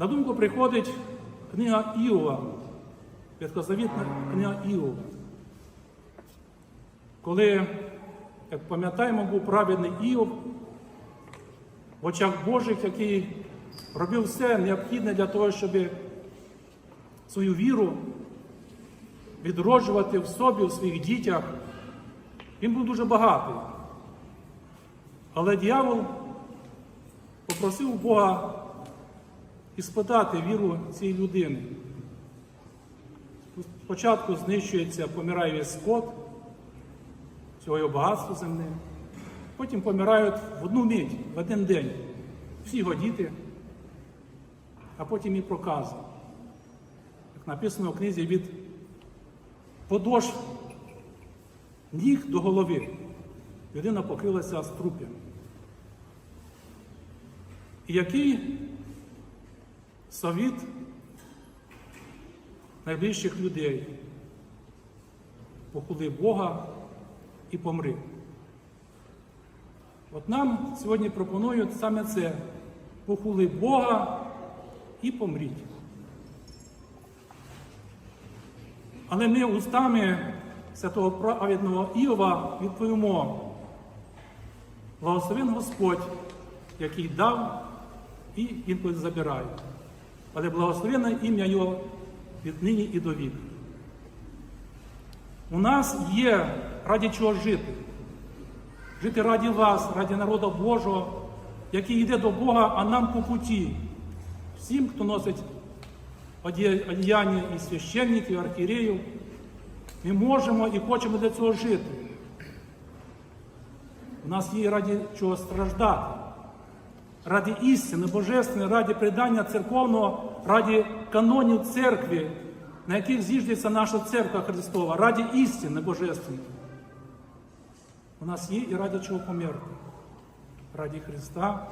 На думку приходить книга Іова, Ветхозавітна книга Іова. Коли, як пам'ятаємо, був праведний Іов в очах Божих, який робив все необхідне для того, щоб свою віру відроджувати в собі, в своїх дітях. Він був дуже багатий. Але дьявол попросив у Бога іспитати віру цієї людини. Спочатку знищується, помирає весь скот, всього його багатство земне. Потім помирають в одну мить, в один день. Всі його діти, а потім і прокази. Як написано в книзі від подошв ніг до голови. Людина покрилася струп'ям. І який совіт найближчих людей похули Бога і помри. От нам сьогодні пропонують саме це похули Бога і помріть. Але ми устами святого праведного Іова відповімо, благословен Господь, який дав і інколи забирає. Але благословенне ім'я Його від нині і до віку. У нас є раді чого жити. Жити раді вас, раді народу Божого, який йде до Бога, а нам по путі. Всім, хто носить одіяння і священників, і архієреїв, ми можемо і хочемо для цього жити. У нас є раді чого страждати, раді істини, божественної, раді придання церковного, раді канонів церкви, на яких зіждеться наша церква Христова, раді істини божественної. У нас є і раді чого померти, раді Христа,